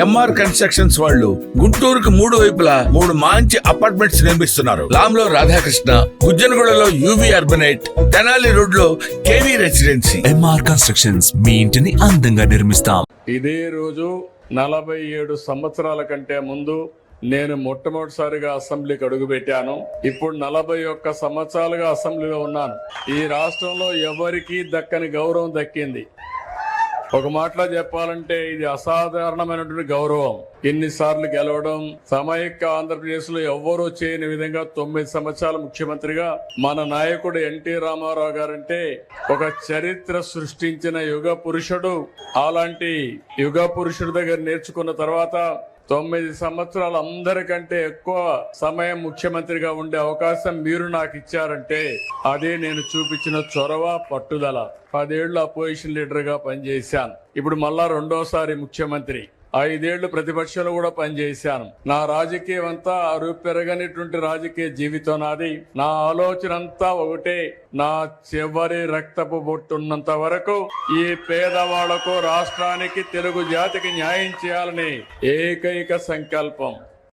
MR constructions వాళ్ళు గుంటూరుకు మూడు వైపులా మూడు మంచి అపార్ట్మెంట్స్ నిర్మిస్తున్నారు. లాంలో రాధాకృష్ణ గుజ్జనగూడలో యూవి అర్బనైట్ తెనాలి రోడ్లో కేవీ రెసిడెన్సీ ఎంఆర్ కన్స్ట్రక్షన్స్ మీ ఇంటిని అందంగా నిర్మిస్తాం. ఇదే రోజు నలభై ఏడు సంవత్సరాల కంటే ముందు నేను మొట్టమొదటిసారిగా అసెంబ్లీకి అడుగుపెట్టాను. ఇప్పుడు నలభై ఒక్క సంవత్సరాలుగా అసెంబ్లీలో ఉన్నాను. ఈ రాష్ట్రంలో ఎవరికీ దక్కని గౌరవం దక్కింది. ఒక మాటలో చెప్పాలంటే ఇది అసాధారణమైనటువంటి గౌరవం. ఎన్నిసార్లు గెలవడం సమైక్య ఆంధ్రప్రదేశ్లో ఎవ్వరూ చేయని విధంగా తొమ్మిది సంవత్సరాల ముఖ్యమంత్రిగా మన నాయకుడు ఎన్టీ రామారావు గారంటే ఒక చరిత్ర సృష్టించిన యుగ పురుషుడు. అలాంటి యుగ పురుషుడి దగ్గర నేర్చుకున్న తర్వాత తొమ్మిది సంవత్సరాలు అందరికంటే ఎక్కువ సమయం ముఖ్యమంత్రిగా ఉండే అవకాశం మీరు నాకు ఇచ్చారంటే అదే నేను చూపించిన చొరవ పట్టుదల. పదేళ్ళు అపోజిషన్ లీడర్గా పనిచేశాను. ఇప్పుడు మళ్ళా రెండోసారి ముఖ్యమంత్రి. ఐదేళ్ళు ప్రతిపక్షంలో కూడా పనిచేశాను. నా రాజకీయం అంతా అరువు పెరగనిటువంటి రాజకీయ జీవితం నాది. నా ఆలోచన అంతా ఒకటే. నా చివరి రక్తపు బొట్టున్నంత వరకు ఈ పేదవాళ్ళకు రాష్ట్రానికి తెలుగు జాతికి న్యాయం చేయాలని ఏకైక సంకల్పం.